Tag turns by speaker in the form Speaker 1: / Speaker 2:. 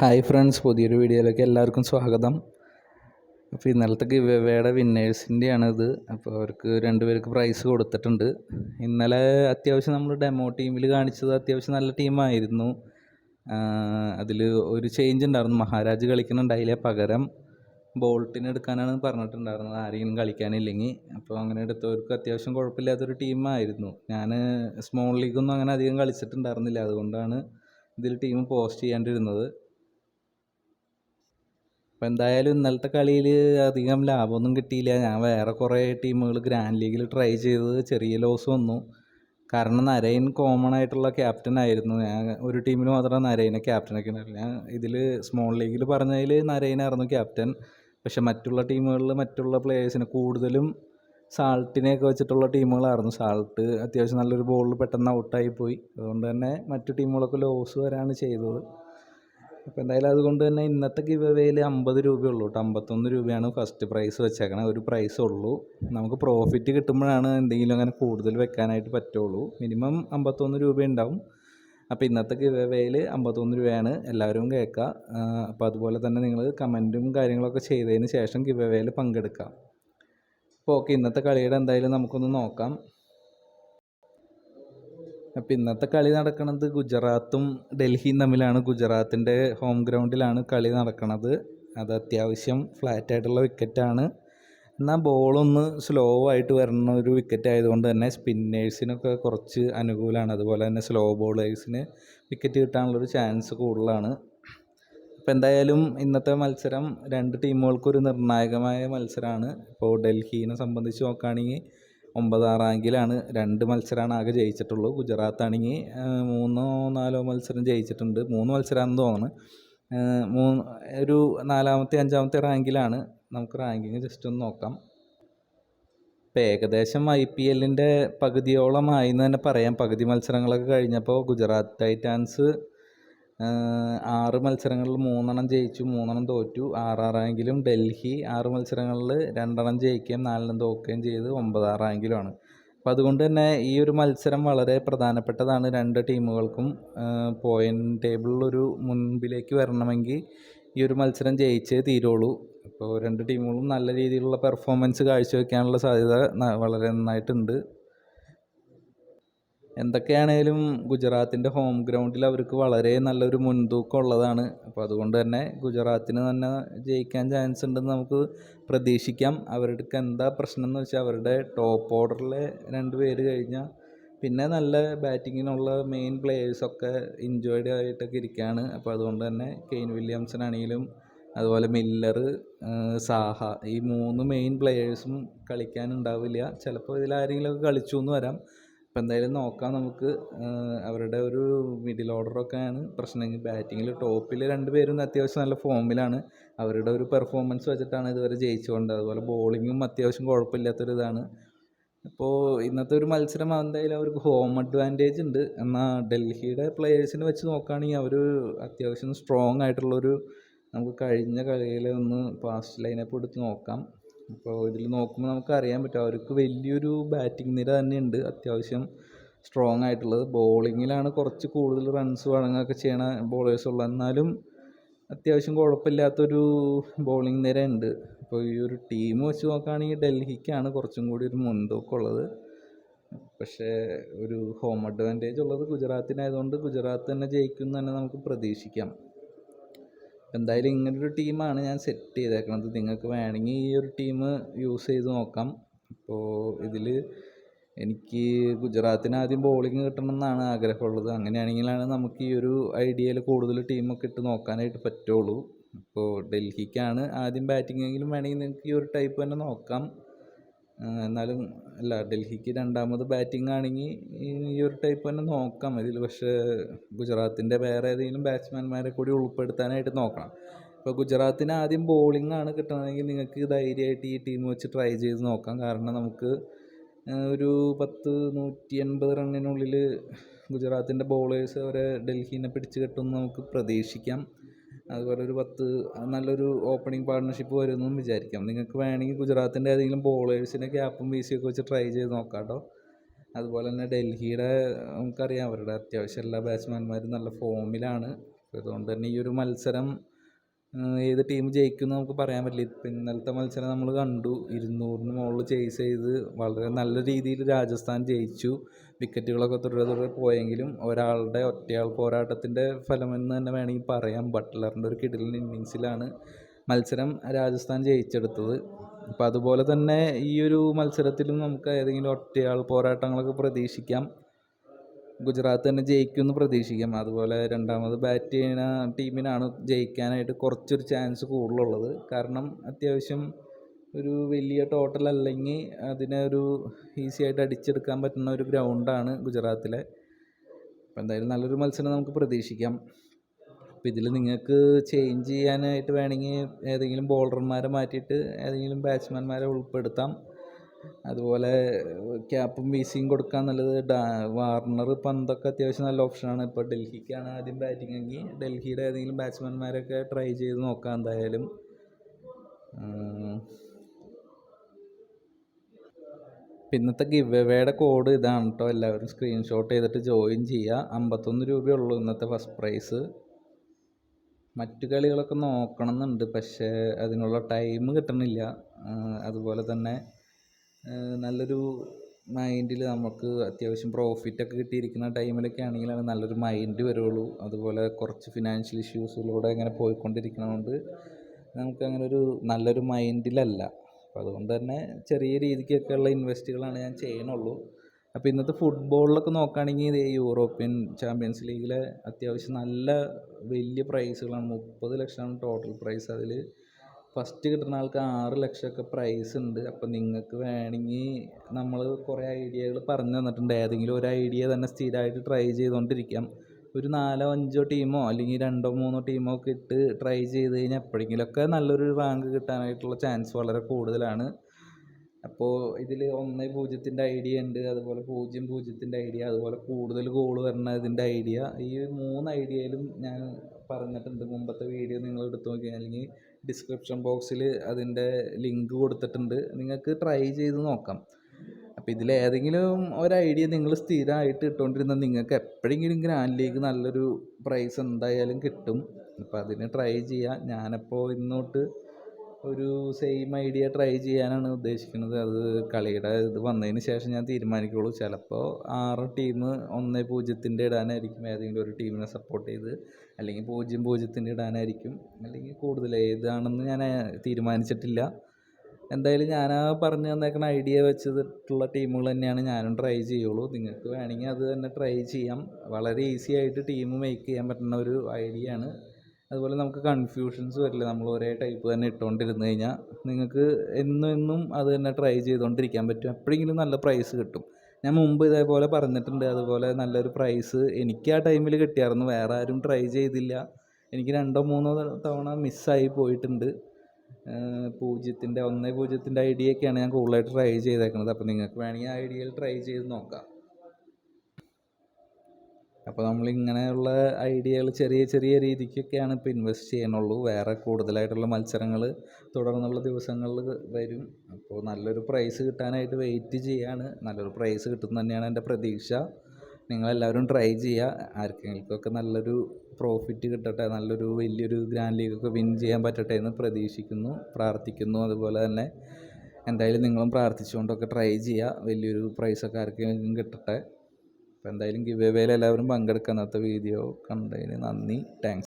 Speaker 1: Hi friends പുതിയൊരു വീഡിയോയിലേക്ക് എല്ലാവർക്കും സ്വാഗതം. അപ്പോൾ ഇന്നലത്തെ ഗിവ് എവേയുടെ ഇത്. അപ്പോൾ അവർക്ക് രണ്ടുപേർക്ക് പ്രൈസ് കൊടുത്തിട്ടുണ്ട്. ഇന്നലെ അത്യാവശ്യം നമ്മൾ ഡെമോ ടീമിൽ കാണിച്ചത് അത്യാവശ്യം നല്ല ടീമായിരുന്നു അതിൽ ഒരു ചേഞ്ച് ഉണ്ടായിരുന്നു. മഹാരാജ് കളിക്കുന്നുണ്ടായില്ല പകരം. ബോൾട്ടിന് എടുക്കാനാണ് പറഞ്ഞിട്ടുണ്ടായിരുന്നത്. ആരെങ്കിലും കളിക്കാനില്ലെങ്കിൽ അപ്പോൾ അങ്ങനെ എടുത്തവർക്ക് അത്യാവശ്യം കുഴപ്പമില്ലാത്തൊരു ടീമായിരുന്നു ഞാൻ സ്മോൾ ലീഗൊന്നും അങ്ങനെ അധികം കളിച്ചിട്ടുണ്ടായിരുന്നില്ല. അതുകൊണ്ടാണ് ഇതിൽ ടീം പോസ്റ്റ് ചെയ്യാണ്ടിരുന്നത്. അപ്പോൾ എന്തായാലും ഇന്നലത്തെ കളിയിൽ അധികം ലാഭമൊന്നും കിട്ടിയില്ല. ഞാൻ വേറെ കുറേ ടീമുകൾ ഗ്രാൻഡ് ലീഗിൽ ട്രൈ ചെയ്തത് ചെറിയ ലോസ് വന്നു. കാരണം നരയൻ കോമൺ ആയിട്ടുള്ള ക്യാപ്റ്റൻ ആയിരുന്നു. ഞാൻ ഒരു ടീമിൽ മാത്രം നരയനെ ക്യാപ്റ്റനൊക്കെ ഉണ്ടായിരുന്നു ഞാൻ ഇതിൽ സ്മോൾ ലീഗിൽ പറഞ്ഞതിൽ നരയനായിരുന്നു ക്യാപ്റ്റൻ പക്ഷെ മറ്റുള്ള ടീമുകളിൽ മറ്റുള്ള പ്ലേയേഴ്സിന് കൂടുതലും സാൾട്ടിനെയൊക്കെ വെച്ചിട്ടുള്ള ടീമുകളായിരുന്നു സാൾട്ട് അത്യാവശ്യം നല്ലൊരു ബോളിൽ പെട്ടെന്ന് ഔട്ടായി പോയി. അതുകൊണ്ട് തന്നെ മറ്റു ടീമുകളൊക്കെ ലോസ് വരാണ് ചെയ്തത്. അപ്പോൾ എന്തായാലും അതുകൊണ്ട് തന്നെ ഇന്നത്തെ ഗിവ് അവേയിൽ അമ്പത് രൂപയുള്ളൂ കേട്ടോ അമ്പത്തൊന്ന് രൂപയാണ് ഫസ്റ്റ് പ്രൈസ് വെച്ചേക്കണത് ഒരു പ്രൈസ് ഉള്ളൂ. നമുക്ക് പ്രോഫിറ്റ് കിട്ടുമ്പോഴാണ് എന്തെങ്കിലും അങ്ങനെ കൂടുതൽ വെക്കാനായിട്ട് പറ്റുള്ളൂ. മിനിമം അമ്പത്തൊന്ന് രൂപ ഉണ്ടാവും അപ്പോൾ ഇന്നത്തെ ഗിവ് അവേയിൽ അമ്പത്തൊന്ന് രൂപയാണ് എല്ലാവരും കേൾക്കുക അപ്പോൾ അതുപോലെ തന്നെ നിങ്ങൾ കമന്റും കാര്യങ്ങളൊക്കെ ചെയ്തതിന് ശേഷം ഗിവ് അവേയിൽ പങ്കെടുക്കാം. അപ്പോൾ ഓക്കെ ഇന്നത്തെ കളിയുടെ എന്തായാലും നമുക്കൊന്ന് നോക്കാം. അപ്പോൾ ഇന്നത്തെ കളി നടക്കുന്നത് ഗുജറാത്തും ഡൽഹിയും തമ്മിലാണ്. ഗുജറാത്തിന്റെ ഹോം ഗ്രൗണ്ടിലാണ് കളി നടക്കുന്നത് അത് അത്യാവശ്യം ഫ്ലാറ്റ് ആയിട്ടുള്ള വിക്കറ്റാണ് എന്നാൽ ബോളൊന്ന് സ്ലോ ആയിട്ട് വരുന്ന ഒരു വിക്കറ്റ് ആയതുകൊണ്ട് തന്നെ സ്പിന്നേഴ്സിനൊക്കെ കുറച്ച് അനുകൂലമാണ് അതുപോലെ തന്നെ സ്ലോ ബോളേഴ്സിന് വിക്കറ്റ് കിട്ടാനുള്ളൊരു ചാൻസ് കൂടുതലാണ്. അപ്പോൾ എന്തായാലും ഇന്നത്തെ മത്സരം രണ്ട് ടീമുകൾക്കൊരു നിർണായകമായ മത്സരമാണ്. ഇപ്പോൾ ഡൽഹിനെ സംബന്ധിച്ച് നോക്കുകയാണെങ്കിൽ ഒമ്പതാം റാങ്കിലാണ് രണ്ട് മത്സരമാണ് ആകെ ജയിച്ചിട്ടുള്ളൂ. ഗുജറാത്ത് ആണെങ്കിൽ മൂന്നോ നാലോ മത്സരം ജയിച്ചിട്ടുണ്ട്. മൂന്ന് മത്സരമാണെന്ന് തോന്നുന്നു. മൂന്ന് ഒരു നാലാമത്തെ അഞ്ചാമത്തെ റാങ്കിലാണ്. നമുക്ക് റാങ്കിങ് ജസ്റ്റ് ഒന്ന് നോക്കാം. ഇപ്പോൾ ഏകദേശം ഐ പി എല്ലിന്റെ പകുതിയോളമായി എന്ന് തന്നെ പറയാം. പകുതി മത്സരങ്ങളൊക്കെ കഴിഞ്ഞപ്പോൾ ഗുജറാത്ത് ടൈറ്റാൻസ് ആറ് മത്സരങ്ങളിൽ മൂന്നെണ്ണം ജയിച്ചു മൂന്നെണ്ണം തോറ്റു. ആറാം റാങ്കിലും ഡൽഹി ആറ് മത്സരങ്ങളിൽ രണ്ടെണ്ണം ജയിക്കുകയും നാലെണ്ണം തോക്കുകയും ചെയ്ത് ഒമ്പതാം റാങ്കിലുമാണ് അപ്പോൾ അതുകൊണ്ട് തന്നെ ഈ ഒരു മത്സരം വളരെ പ്രധാനപ്പെട്ടതാണ് രണ്ട് ടീമുകൾക്കും. പോയിന്റ് ടേബിളിലൊരു മുൻപിലേക്ക് വരണമെങ്കിൽ ഈ ഒരു മത്സരം ജയിച്ചേ തീരുള്ളൂ. അപ്പോൾ രണ്ട് ടീമുകളും നല്ല രീതിയിലുള്ള പെർഫോമൻസ് കാഴ്ചവെക്കാനുള്ള സാധ്യത വളരെ നന്നായിട്ടുണ്ട്. എന്തൊക്കെയാണേലും ഗുജറാത്തിന്റെ ഹോം ഗ്രൗണ്ടിൽ അവർക്ക് വളരെ നല്ലൊരു മുൻതൂക്കം ഉള്ളതാണ്. അപ്പോൾ അതുകൊണ്ട് തന്നെ ഗുജറാത്തിന് തന്നെ ജയിക്കാൻ ചാൻസ് ഉണ്ടെന്ന് നമുക്ക് പ്രതീക്ഷിക്കാം. അവർക്ക് എന്താ പ്രശ്നം എന്ന് വെച്ചാൽ അവരുടെ ടോപ്പ് ഓർഡറിലെ രണ്ട് പേര് കഴിഞ്ഞാൽ പിന്നെ നല്ല ബാറ്റിങ്ങിനുള്ള മെയിൻ പ്ലേയേഴ്സൊക്കെ ഇൻജോയ്ഡ് ആയിട്ടൊക്കെ ഇരിക്കുകയാണ്. അപ്പോൾ അതുകൊണ്ട് തന്നെ കെയിൻ വില്യംസൺ ആണെങ്കിലും അതുപോലെ മില്ലർ സാഹ ഈ മൂന്ന് മെയിൻ പ്ലേയേഴ്സും കളിക്കാനുണ്ടാവില്ല ചിലപ്പോൾ ഇതിലാരെങ്കിലുമൊക്കെ കളിച്ചു എന്ന് വരാം. അപ്പോൾ എന്തായാലും നോക്കാം നമുക്ക്. അവരുടെ ഒരു മിഡിൽ ഓർഡറൊക്കെയാണ് പ്രശ്നമെങ്കിൽ ബാറ്റിങ്ങിൽ ടോപ്പിൽ രണ്ട് പേരും അത്യാവശ്യം നല്ല ഫോമിലാണ് അവരുടെ ഒരു പെർഫോമൻസ് വെച്ചിട്ടാണ് ഇതുവരെ ജയിച്ചുകൊണ്ട്. അതുപോലെ ബോളിങ്ങും അത്യാവശ്യം കുഴപ്പമില്ലാത്തൊരു ഇതാണ് ഇപ്പോൾ ഇന്നത്തെ ഒരു മത്സരം എന്തായാലും അവർക്ക് ഹോം അഡ്വാന്റേജ് ഉണ്ട്. എന്നാൽ ഡൽഹിയുടെ പ്ലെയേഴ്സിനെ വെച്ച് നോക്കുകയാണെങ്കിൽ അവർ അത്യാവശ്യം സ്ട്രോങ് ആയിട്ടുള്ളൊരു നമുക്ക് കഴിഞ്ഞ കളിയിൽ ഒന്ന് ഫാസ്റ്റ് ലൈനപ്പ് എടുത്ത് നോക്കാം. അപ്പോൾ ഇതിൽ നോക്കുമ്പോൾ നമുക്ക് അറിയാൻ പറ്റും. അവർക്ക് വലിയൊരു ബാറ്റിംഗ് നിര തന്നെയുണ്ട്. അത്യാവശ്യം സ്ട്രോങ് ആയിട്ടുള്ളത്. ബോളിങ്ങിലാണ് കുറച്ച് കൂടുതൽ റൺസ് വഴങ്ങുകയൊക്കെ ചെയ്യണ ബോളേഴ്സ് ഉള്ളത് എന്നാലും അത്യാവശ്യം കുഴപ്പമില്ലാത്തൊരു ബോളിംഗ് നിര ഉണ്ട് അപ്പോൾ ഈ ഒരു ടീം വെച്ച് നോക്കുകയാണെങ്കിൽ ഡൽഹിക്കാണ് കുറച്ചും കൂടി ഒരു മുൻതൂക്കമുള്ളത് പക്ഷേ ഒരു ഹോം അഡ്വാന്റേജ് ഉള്ളത് ഗുജറാത്തിനായതുകൊണ്ട് ഗുജറാത്ത് തന്നെ ജയിക്കും എന്ന് തന്നെ നമുക്ക് പ്രതീക്ഷിക്കാം. എന്തായാലും ഇങ്ങനൊരു ടീമാണ് ഞാൻ സെറ്റ് ചെയ്തേക്കുന്നത് നിങ്ങൾക്ക് വേണമെങ്കിൽ ഈ ഒരു ടീം യൂസ് ചെയ്ത് നോക്കാം. അപ്പോൾ ഇതിൽ എനിക്ക് ഗുജറാത്തിന് ആദ്യം ബോളിംഗ് കിട്ടണം എന്നാണ് ആഗ്രഹമുള്ളത്. അങ്ങനെയാണെങ്കിലാണ് നമുക്ക് ഈ ഒരു ഐഡിയയിൽ കൂടുതൽ ടീമൊക്കെ ഇട്ട് നോക്കാനായിട്ട് പറ്റുള്ളൂ. ഇപ്പോൾ ഡൽഹിക്കാണ് ആദ്യം ബാറ്റിംഗ് എങ്കിലും വേണമെങ്കിൽ നിങ്ങൾക്ക് ഈ ഒരു ടൈപ്പ് തന്നെ നോക്കാം. എന്നാലും അല്ല ഡൽഹിക്ക് രണ്ടാമത് ബാറ്റിംഗ് ആണെങ്കിൽ ഈ ഒരു ടൈപ്പ് തന്നെ നോക്കാം. ഇതിൽ പക്ഷേ ഗുജറാത്തിന്റെ വേറെ ഏതെങ്കിലും ബാറ്റ്സ്മാൻമാരെ കൂടി ഉൾപ്പെടുത്താനായിട്ട് നോക്കണം. ഇപ്പോൾ ഗുജറാത്തിന് ആദ്യം ബോളിംഗ് ആണ് കിട്ടണമെങ്കിൽ നിങ്ങൾക്ക് ധൈര്യമായിട്ട് ഈ ടീം വെച്ച് ട്രൈ ചെയ്ത് നോക്കാം. കാരണം നമുക്ക് ഒരു പത്ത് നൂറ്റി എൺപത് റണ്ണിനുള്ളിൽ ഗുജറാത്തിന്റെ ബോളേഴ്സ് അവരെ ഡൽഹിനെ പിടിച്ച് കെട്ടുമെന്ന് നമുക്ക് പ്രതീക്ഷിക്കാം. അതുപോലെ ഒരു പത്ത് നല്ലൊരു ഓപ്പണിംഗ് പാർട്ണർഷിപ്പ് വരുമെന്നും വിചാരിക്കാം. നിങ്ങൾക്ക് വേണമെങ്കിൽ ഗുജറാത്തിന്റെ ഏതെങ്കിലും ബോളേഴ്സിനെ ക്യാപ്പും ഒക്കെ വെച്ച് ട്രൈ ചെയ്ത് നോക്കാം കേട്ടോ അതുപോലെ തന്നെ ഡൽഹിയുടെ നമുക്കറിയാം അവരുടെ അത്യാവശ്യം എല്ലാ ബാറ്റ്സ്മാൻമാരും നല്ല ഫോമിലാണ് അതുകൊണ്ട് തന്നെ ഈ ഒരു മത്സരം ഏത് ടീം ജയിക്കുമെന്ന് നമുക്ക് പറയാൻ പറ്റില്ല. ഇപ്പം ഇന്നലത്തെ മത്സരം നമ്മൾ കണ്ടു. ഇരുന്നൂറിന് മുകളിൽ ചേസ് ചെയ്ത് വളരെ നല്ല രീതിയിൽ രാജസ്ഥാൻ ജയിച്ചു. വിക്കറ്റുകളൊക്കെ തുടരെ തുടരെ പോയെങ്കിലും ഒരാളുടെ ഒറ്റയാൾ പോരാട്ടത്തിന്റെ ഫലമെന്ന് തന്നെ വേണമെങ്കിൽ പറയാം. ബട്ട്ലറിന്റെ ഒരു കിടിലൻ ഇന്നിങ്സിലാണ് മത്സരം രാജസ്ഥാൻ ജയിച്ചെടുത്തത്. അപ്പോൾ അതുപോലെ തന്നെ ഈ ഒരു മത്സരത്തിലും നമുക്ക് ഏതെങ്കിലും ഒറ്റയാൾ പോരാട്ടങ്ങളൊക്കെ പ്രതീക്ഷിക്കാം. ഗുജറാത്ത് തന്നെ ജയിക്കുമെന്ന് പ്രതീക്ഷിക്കാം. അതുപോലെ രണ്ടാമത് ബാറ്റ് ചെയ്യുന്ന ടീമിനാണ് ജയിക്കാനായിട്ട് കുറച്ചൊരു ചാൻസ് കൂടുതലുള്ളത്. കാരണം അത്യാവശ്യം ഒരു വലിയ ടോട്ടൽ അല്ലെങ്കിൽ അതിനെ ഒരു ഈസി ആയിട്ട് അടിച്ചെടുക്കാൻ പറ്റുന്ന ഒരു ഗ്രൗണ്ടാണ് ഗുജറാത്തിലെ. അപ്പോൾ എന്തായാലും നല്ലൊരു മത്സരം നമുക്ക് പ്രതീക്ഷിക്കാം. അപ്പോൾ ഇതിൽ നിങ്ങൾക്ക് ചേഞ്ച് ചെയ്യാനായിട്ട് വേണമെങ്കിൽ ഏതെങ്കിലും ബോളർമാരെ മാറ്റിയിട്ട് ഏതെങ്കിലും ബാറ്റ്സ്മാൻമാരെ ഉൾപ്പെടുത്താം. അതുപോലെ ക്യാപ്പും വീസിയും കൊടുക്കാൻ നല്ലത് ഡാ വാർണർ പന്തൊക്കെ അത്യാവശ്യം നല്ല ഓപ്ഷനാണ്. ഇപ്പോൾ ഡൽഹിക്കാണ് ആദ്യം ബാറ്റിംഗ് എങ്കിൽ ഡൽഹിയുടെ ഏതെങ്കിലും ബാറ്റ്സ്മാൻമാരൊക്കെ ട്രൈ ചെയ്ത് നോക്കാം എന്തായാലും. പിന്നത്തെ ഗിവ് കോഡ് ഇതാണ് കേട്ടോ എല്ലാവരും സ്ക്രീൻഷോട്ട് ചെയ്തിട്ട് ജോയിൻ ചെയ്യുക അമ്പത്തൊന്ന് രൂപയുള്ളൂ ഇന്നത്തെ ഫസ്റ്റ് പ്രൈസ് മറ്റു കളികളൊക്കെ നോക്കണം എന്നുണ്ട് പക്ഷേ അതിനുള്ള ടൈം കിട്ടണില്ല. അതുപോലെ തന്നെ നല്ലൊരു മൈൻഡിൽ നമുക്ക് അത്യാവശ്യം പ്രോഫിറ്റൊക്കെ കിട്ടിയിരിക്കുന്ന ടൈമിലൊക്കെ ആണെങ്കിലാണ് നല്ലൊരു മൈൻഡ് വരുള്ളൂ. അതുപോലെ കുറച്ച് ഫിനാൻഷ്യൽ ഇഷ്യൂസിലൂടെ ഇങ്ങനെ പോയിക്കൊണ്ടിരിക്കുന്നതുകൊണ്ട് നമുക്ക് അങ്ങനെ ഒരു നല്ലൊരു മൈൻഡിലല്ല അപ്പോൾ അതുകൊണ്ട് തന്നെ ചെറിയ രീതിക്കൊക്കെയുള്ള ഇൻവെസ്റ്റുകളാണ് ഞാൻ ചെയ്യണുള്ളൂ. അപ്പോൾ ഇന്നത്തെ ഫുട്ബോളിലൊക്കെ നോക്കുകയാണെങ്കിൽ ഇത് യൂറോപ്യൻ ചാമ്പ്യൻസ് ലീഗിലെ അത്യാവശ്യം നല്ല വലിയ പ്രൈസുകളാണ് മുപ്പത് ലക്ഷമാണ് ടോട്ടൽ പ്രൈസ് അതിൽ ഫസ്റ്റ് കിട്ടുന്ന ആൾക്ക് ആറ് ലക്ഷമൊക്കെ പ്രൈസ് ഉണ്ട്. അപ്പോൾ നിങ്ങൾക്ക് വേണമെങ്കിൽ നമ്മൾ കുറേ ഐഡിയകൾ പറഞ്ഞു തന്നിട്ടുണ്ട്. ഏതെങ്കിലും ഒരു ഐഡിയ തന്നെ സ്ഥിരമായിട്ട് ട്രൈ ചെയ്തുകൊണ്ടിരിക്കാം. ഒരു നാലോ അഞ്ചോ ടീമോ അല്ലെങ്കിൽ രണ്ടോ മൂന്നോ ടീമോ ഒക്കെ ഇട്ട് ട്രൈ ചെയ്ത് കഴിഞ്ഞാൽ എപ്പോഴെങ്കിലുമൊക്കെ നല്ലൊരു റാങ്ക് കിട്ടാനായിട്ടുള്ള ചാൻസ് വളരെ കൂടുതലാണ്. അപ്പോൾ ഇതിൽ ഒന്ന് പൂജ്യത്തിന്റെ ഐഡിയ ഉണ്ട് അതുപോലെ പൂജ്യം പൂജ്യത്തിന്റെ ഐഡിയ അതുപോലെ കൂടുതൽ ഗോൾ വരുന്നതിന്റെ ഐഡിയ ഈ മൂന്ന് ഐഡിയയിലും ഞാൻ പറഞ്ഞിട്ടുണ്ട്. മുമ്പത്തെ വീഡിയോ നിങ്ങൾ എടുത്തു നോക്കിയാൽ അല്ലെങ്കിൽ ഡിസ്ക്രിപ്ഷൻ ബോക്സിൽ അതിന്റെ ലിങ്ക് കൊടുത്തിട്ടുണ്ട്. നിങ്ങൾക്ക് ട്രൈ ചെയ്ത് നോക്കാം. അപ്പോൾ ഇതിൽ ഏതെങ്കിലും ഒരു ഐഡിയ നിങ്ങൾ സ്ഥിരമായിട്ട് ഇട്ടുകൊണ്ടിരുന്നാൽ നിങ്ങൾക്ക് എപ്പോഴെങ്കിലും ഗ്രാൻഡ് ലീഗ് നല്ലൊരു പ്രൈസ് എന്തായാലും കിട്ടും. അപ്പോൾ അതിന് ട്രൈ ചെയ്യുക ഞാനപ്പോൾ ഇന്നോട്ട് ഒരു സെയിം ഐഡിയ ട്രൈ ചെയ്യാനാണ് ഉദ്ദേശിക്കുന്നത്. അത് കളിയുടെ ഇത് വന്നതിന് ശേഷം ഞാൻ തീരുമാനിക്കുള്ളൂ. ചിലപ്പോൾ ആറ് ടീം ഒന്ന് പൂജ്യത്തിന്റെ ഇടാനായിരിക്കും. ഏതെങ്കിലും ഒരു ടീമിനെ സപ്പോർട്ട് ചെയ്ത് അല്ലെങ്കിൽ പൂജ്യം പൂജ്യത്തിന്റെ ഇടാനായിരിക്കും. അല്ലെങ്കിൽ കൂടുതൽ ഏതാണെന്ന് ഞാൻ തീരുമാനിച്ചിട്ടില്ല. എന്തായാലും ഞാൻ ആ പറഞ്ഞു തന്നേക്കുന്ന ഐഡിയ വെച്ചിട്ടുള്ള ടീമുകൾ തന്നെയാണ് ഞാനും ട്രൈ ചെയ്യുള്ളൂ. നിങ്ങൾക്ക് വേണമെങ്കിൽ അത് തന്നെ ട്രൈ ചെയ്യാം. വളരെ ഈസി ആയിട്ട് ടീം മേക്ക് ചെയ്യാൻ പറ്റുന്ന ഒരു ഐഡിയ ആണ്. അതുപോലെ നമുക്ക് കൺഫ്യൂഷൻസ് വരില്ല? നമ്മൾ ഒരേ ടൈപ്പ് തന്നെ ഇട്ടുകൊണ്ടിരുന്ന് കഴിഞ്ഞാൽ നിങ്ങൾക്ക് എന്നും എന്നും അത് തന്നെ ട്രൈ ചെയ്തുകൊണ്ടിരിക്കാൻ പറ്റും. എപ്പോഴെങ്കിലും നല്ല പ്രൈസ് കിട്ടും. ഞാൻ മുമ്പ് ഇതേപോലെ പറഞ്ഞിട്ടുണ്ട്. അതുപോലെ നല്ലൊരു പ്രൈസ് എനിക്ക് ആ ടൈമിൽ കിട്ടിയായിരുന്നു. വേറെ ആരും ട്രൈ ചെയ്തില്ല. എനിക്ക് രണ്ടോ മൂന്നോ തവണ മിസ്സായി പോയിട്ടുണ്ട്. പൂജ്യത്തിന്റെ ഒന്നേ പൂജ്യത്തിന്റെ ഐഡിയയൊക്കെയാണ് ഞാൻ കൂടുതലായിട്ട് ട്രൈ ചെയ്തേക്കുന്നത് അപ്പോൾ നിങ്ങൾക്ക് വേണമെങ്കിൽ ആ ഐഡിയയിൽ ട്രൈ ചെയ്ത് നോക്കാം. അപ്പോൾ നമ്മൾ ഇങ്ങനെയുള്ള ഐഡിയകൾ ചെറിയ ചെറിയ രീതിക്കൊക്കെയാണ് ഇപ്പോൾ ഇൻവെസ്റ്റ് ചെയ്യാനുള്ളൂ വേറെ കൂടുതലായിട്ടുള്ള മത്സരങ്ങൾ തുടർന്നുള്ള ദിവസങ്ങളിൽ വരും. അപ്പോൾ നല്ലൊരു പ്രൈസ് കിട്ടാനായിട്ട് വെയിറ്റ് ചെയ്യാണ്. നല്ലൊരു പ്രൈസ് കിട്ടും തന്നെയാണ് എന്റെ പ്രതീക്ഷ. നിങ്ങളെല്ലാവരും ട്രൈ ചെയ്യുക. ആർക്കെങ്കിലുമൊക്കെ നല്ലൊരു പ്രോഫിറ്റ് കിട്ടട്ടെ നല്ലൊരു വലിയൊരു ഗ്രാൻഡ് ലീഗൊക്കെ വിൻ ചെയ്യാൻ പറ്റട്ടെ എന്ന് പ്രതീക്ഷിക്കുന്നു പ്രാർത്ഥിക്കുന്നു. അതുപോലെ തന്നെ എന്തായാലും നിങ്ങളും പ്രാർത്ഥിച്ചുകൊണ്ടൊക്കെ ട്രൈ ചെയ്യുക. വലിയൊരു പ്രൈസൊക്കെ ആർക്കെങ്കിലും കിട്ടട്ടെ. അപ്പോൾ എന്തായാലും ഗിവ് എവേയിൽ എല്ലാവരും പങ്കെടുക്കുക അന്നത്തെ വീഡിയോ കണ്ടതിന് നന്ദി. താങ്ക്സ്